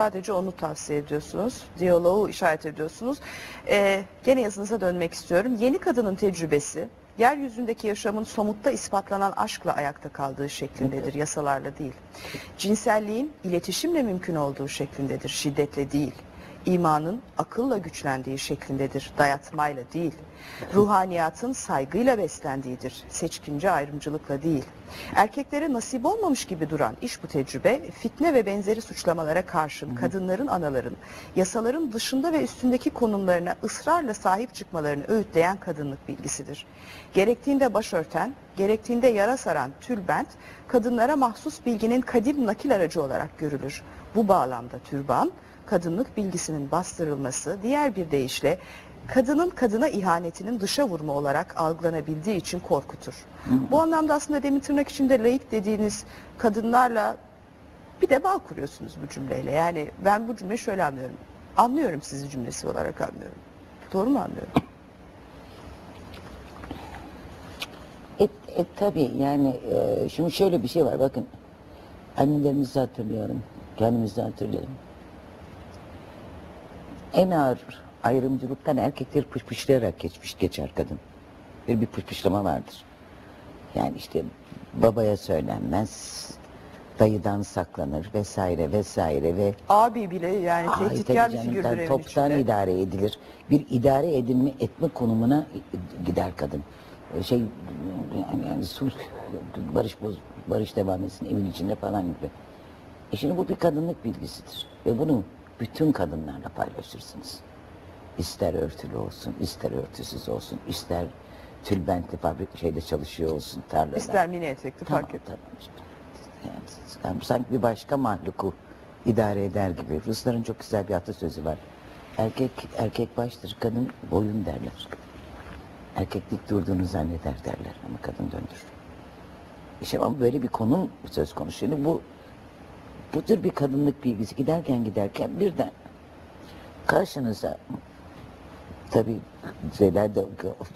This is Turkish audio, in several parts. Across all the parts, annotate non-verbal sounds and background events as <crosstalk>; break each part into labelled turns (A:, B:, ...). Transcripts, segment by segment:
A: Sadece onu tavsiye ediyorsunuz. Diyaloğu işaret ediyorsunuz. Ee, gene yazınıza dönmek istiyorum. Yeni kadının tecrübesi, yeryüzündeki yaşamın somutta ispatlanan aşkla ayakta kaldığı şeklindedir, yasalarla değil. Cinselliğin iletişimle mümkün olduğu şeklindedir, şiddetle değil. İmanın akılla güçlendiği şeklindedir, dayatmayla değil. Ruhaniyatın saygıyla beslendiğidir, seçkince ayrımcılıkla değil. Erkeklere nasip olmamış gibi duran iş bu tecrübe, fitne ve benzeri suçlamalara karşın kadınların anaların, yasaların dışında ve üstündeki konumlarına ısrarla sahip çıkmalarını öğütleyen kadınlık bilgisidir. Gerektiğinde başörten, gerektiğinde yara saran tülbent, kadınlara mahsus bilginin kadim nakil aracı olarak görülür. Bu bağlamda türban, kadınlık bilgisinin bastırılması, diğer bir deyişle kadının kadına ihanetinin dışa vurma olarak algılanabildiği için korkutur. Bu anlamda aslında demin tırnak içinde layık dediğiniz kadınlarla bir de bağ kuruyorsunuz bu cümleyle. Yani ben bu cümleyi şöyle anlıyorum. Anlıyorum sizi cümlesi olarak anlıyorum. Doğru mu anlıyorum?
B: E, e tabii yani e, şimdi şöyle bir şey var bakın. Annelerimizi hatırlıyorum. Kendimizi hatırlıyorum. En ağır ayrımcılıktan erkekleri pışpışlayarak geçmiş geçer kadın. Bir bir pışpışlama vardır. Yani işte babaya söylenmez, dayıdan saklanır vesaire vesaire ve
A: Abi bile yani
B: Ay,
A: tehditkar bir evin
B: toptan
A: içinde.
B: idare edilir. Bir idare edilme etme konumuna gider kadın. Ee, Şey yani, yani sulh, barış boz, barış devam etsin evin içinde falan gibi. E şimdi bu bir kadınlık bilgisidir. Ve bunu bütün kadınlarla paylaşırsınız. İster örtülü olsun, ister örtüsüz olsun, ister tülbentli fabrik şeyde çalışıyor olsun tarlada.
A: İster mini etekli
B: Tamam,
A: fark etmez.
B: tamam. Yani, sanki bir başka mahluku idare eder gibi. Rusların çok güzel bir atasözü var. Erkek erkek baştır, kadın boyun derler. Erkek dik durduğunu zanneder derler ama kadın döndürür. İşte ama böyle bir konum söz konusu. Şimdi bu bu tür bir kadınlık bilgisi giderken giderken birden karşınıza tabii şeyler de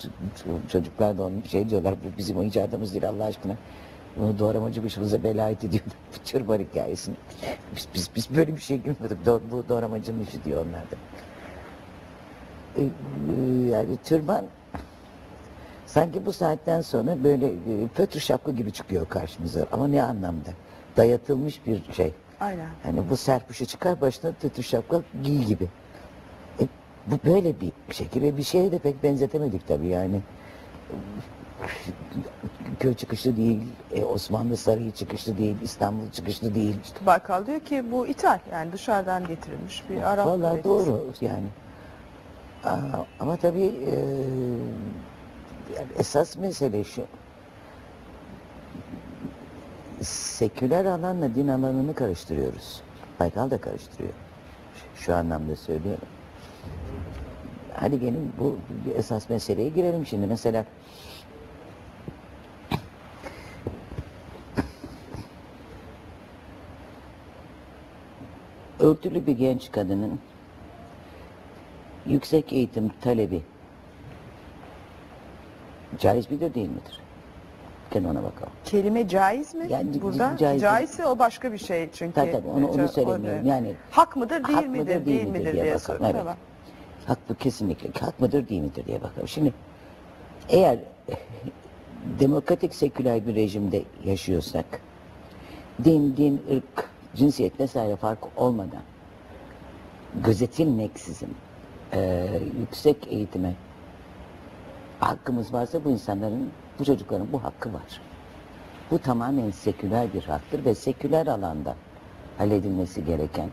B: <laughs> çocuklar da onun şey diyorlar bu bizim icadımız değil Allah aşkına. Bunu doğramacı başımıza bela etti diyor <laughs> bu çırpar hikayesini. Biz, biz, biz böyle bir şey gülmüyorduk. Do, bu doğramacının işi diyor onlar da. Ee, yani türban sanki bu saatten sonra böyle e, fötr şapka gibi çıkıyor karşımıza. Ama ne anlamda? Dayatılmış bir şey.
A: Aynen.
B: Hani bu serpuşu çıkar başına fötr şapka giy gibi. E, bu böyle bir şekil ve bir şeye de pek benzetemedik tabii yani. Köy çıkışlı değil, e, Osmanlı Sarayı çıkışlı değil, İstanbul çıkışlı değil.
A: Baykal diyor ki bu ithal yani dışarıdan getirilmiş bir Arap üreticisi.
B: doğru yani. Aa, ama tabii e, yani esas mesele şu. Seküler alanla din alanını karıştırıyoruz. Baykal da karıştırıyor. Şu, anlamda söylüyorum. Hadi gelin bu esas meseleye girelim şimdi. Mesela örtülü bir genç kadının yüksek eğitim talebi caiz midir değil midir? Gel ona bakalım.
A: Kelime caiz mi
B: Yani
A: burada?
B: caiz-
A: Caizse o başka bir şey çünkü.
B: Tabii tabii, onu- onu söylemiyorum. Yani
A: hak mıdır değil
B: hak
A: midir değil midir diye,
B: bakalım.
A: soruyorum.
B: Evet.
A: Tamam.
B: Haklı kesinlikle. Hak mıdır değil midir diye bakalım. Şimdi eğer <laughs> demokratik seküler bir rejimde yaşıyorsak din, din, ırk, cinsiyet vesaire fark olmadan gözetilmeksizin e, yüksek eğitime hakkımız varsa bu insanların, bu çocukların bu hakkı var. Bu tamamen seküler bir haktır ve seküler alanda halledilmesi gereken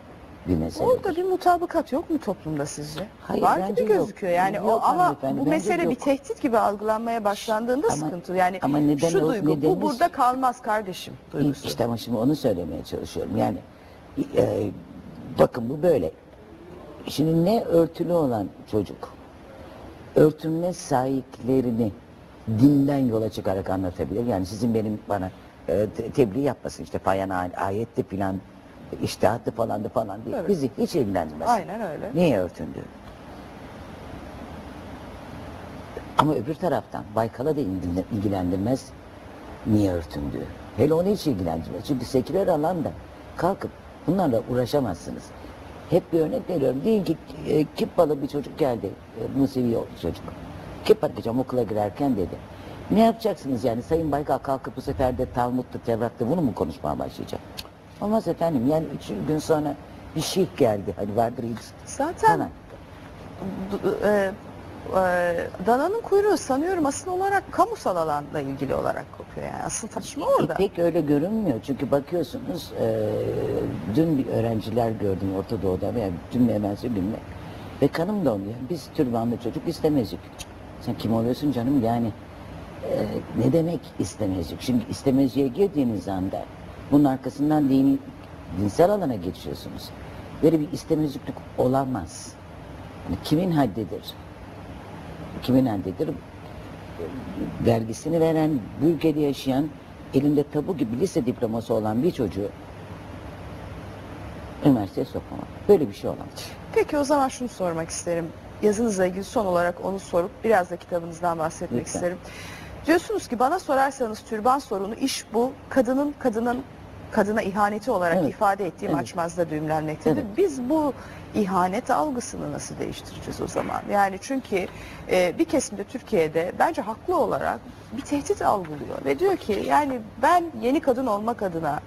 B: bir mesele.
A: Orada bir mutabakat yok mu toplumda sizce?
B: Hayır,
A: Var gibi
B: yok.
A: gözüküyor yani
B: Yok
A: o ama
B: hanımefendi,
A: bu mesele bir
B: yok.
A: tehdit gibi algılanmaya başlandığında
B: Ama-
A: sıkıntı. Yani
B: ama neden
A: şu
B: o-
A: duygu
B: nedeni-
A: bu burada kalmaz kardeşim duygusu.
B: İşte ama şimdi onu söylemeye çalışıyorum. Yani e, bakın bu böyle. Şimdi ne örtülü olan çocuk örtünme sahiplerini dinden yola çıkarak anlatabilir. Yani sizin benim bana e, te- tebliğ yapmasın işte fayan ay- ayette filan iştihatlı falandı falan değil.
A: Evet.
B: Bizi hiç ilgilendirmez.
A: Aynen öyle.
B: Niye örtündü? Ama öbür taraftan Baykal'a da ilgilen- ilgilendirmez niye örtündüğü. Hele onu hiç ilgilendirmez. Çünkü seküler alanda kalkıp bunlarla uğraşamazsınız. Hep bir örnek veriyorum. Diyelim ki e, kippalı bir çocuk geldi. E, Musevi çocuk. Kippa diyeceğim okula girerken dedi. Ne yapacaksınız yani Sayın Baykal kalkıp bu sefer de Talmud'da, Tevrat'ta bunu mu konuşmaya başlayacak? Olmaz efendim yani üç gün sonra bir şeyh geldi. Hani vardır hiç.
A: Zaten e, e, dananın kuyruğu sanıyorum asıl olarak kamusal alanla ilgili olarak kopuyor yani. Asıl tartışma orada.
B: Pek öyle görünmüyor çünkü bakıyorsunuz e, dün bir öğrenciler gördüm Orta Doğu'da veya dün mü evvelsi gün mü ve kanım donuyor. Biz türbanlı çocuk istemezdik. Sen kim oluyorsun canım yani e, ne demek istemezlik? Şimdi istemezliğe girdiğiniz anda bunun arkasından dini, dinsel alana geçiyorsunuz. Böyle bir istemezliklik olamaz. Yani kimin haddidir? Kimin haddidir? vergisini veren, bu ülkede yaşayan, elinde tabu gibi lise diploması olan bir çocuğu üniversiteye sokmamak. Böyle bir şey olamaz.
A: Peki o zaman şunu sormak isterim. Yazınızla ilgili son olarak onu sorup biraz da kitabınızdan bahsetmek
B: Lütfen.
A: isterim. Diyorsunuz ki bana sorarsanız türban sorunu iş bu. Kadının kadının kadına ihaneti olarak
B: Evet.
A: ifade ettiğim
B: Evet.
A: açmazda düğümlenmektedir.
B: Evet.
A: Biz bu ihanet algısını nasıl değiştireceğiz o zaman? Yani çünkü e, bir kesimde Türkiye'de bence haklı olarak bir tehdit algılıyor ve diyor ki yani ben yeni kadın olmak adına